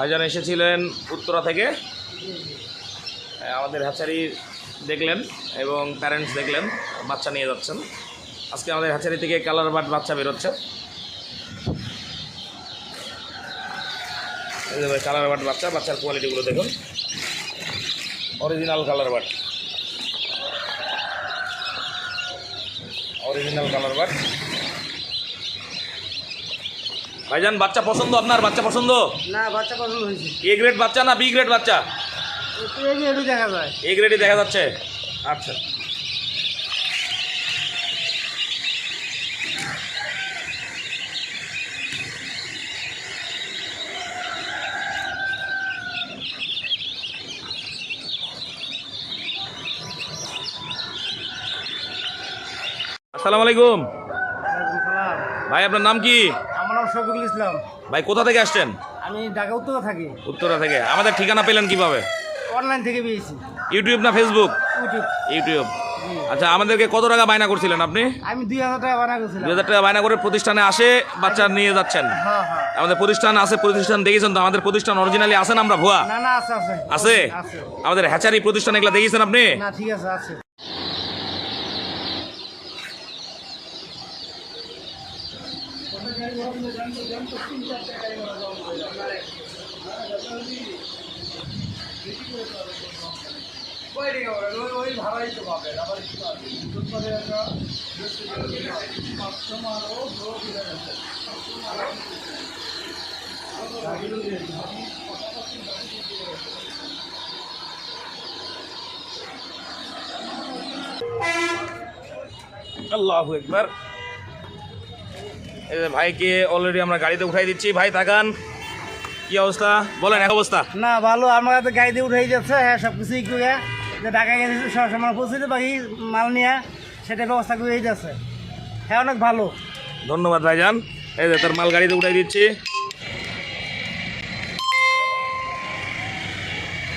ভাইজান এসেছিলেন উত্তরা থেকে। আমাদের হ্যাচারি দেখলেন এবং প্যারেন্টস দেখলেন, বাচ্চা নিয়ে যাচ্ছেন। আজকে আমাদের হ্যাচারি থেকে কালার বাট বাচ্চা বেরোচ্ছে। কালার বাট বাচ্চা, বাচ্চার কোয়ালিটিগুলো দেখুন। Original colour but. Original colour but. ভাইজান বাচ্চা পছন্দ আপনার? বাচ্চা পছন্দ? না বাচ্চা পছন্দ হয়েছে। এ গ্রেড বাচ্চা না বি গ্রেড বাচ্চা? একটু দেখা যায়। এ গ্রেডই দেখা যাচ্ছে। আচ্ছা। আসসালামু আলাইকুম। ভাই আপনার নাম কি? নাম শফিকুল ইসলাম। ভাই কোথা থেকে আসছেন? আমি ঢাকা উত্তরে থাকি। উত্তরা থেকে। আমাদের ঠিকানা পেলেন কীভাবে? অনলাইন থেকে পেয়েছি। ইউটিউব না ফেসবুক ইউটিউব। ইউটিউব। আচ্ছা আমাদেরকে কত টাকা বায়না করছিলেন আপনি? আমি দুই হাজার টাকা বানা করছিলাম। দুই হাজার টাকা বায়না করে প্রতিষ্ঠানে আসে বাচ্চা নিয়ে যাচ্ছেন। হ্যাঁ হ্যাঁ। আমাদের প্রতিষ্ঠান আছে প্রতিষ্ঠান দেখেছেন তো আমাদের প্রতিষ্ঠান অরিজিনালি আছে না আমরা ভুয়া? না না আছে আছে। আছে? আছে। আমাদের হ্যাচারি প্রতিষ্ঠান এগুলো দেখেছেন আপনি? না ঠিক আছে আছে। আল্লাহ একবার এই যে ভাইকে অলরেডি আমরা গাড়িতে উঠাই দিচ্ছি। ভাই তাকান। কি অবস্থা? বলেন এক অবস্থা। না ভালো আমার তো গাড়ি দিয়ে উঠে যাচ্ছে হ্যাঁ সব কিছুই করে যে ঢাকা গেছে সব সময় পৌঁছে বাকি মাল নিয়ে সেটা ব্যবস্থা করে যাচ্ছে। হ্যাঁ অনেক ভালো। ধন্যবাদ ভাইজান। এই যে তোর মাল গাড়িতে উঠাই দিচ্ছি।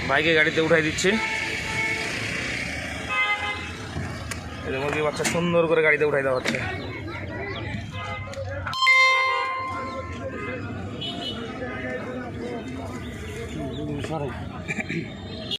ভাইকে গাড়িতে উঠাই দিচ্ছি। মুরগি বাচ্চা সুন্দর করে গাড়িতে উঠাই দেওয়া হচ্ছে। Sorry.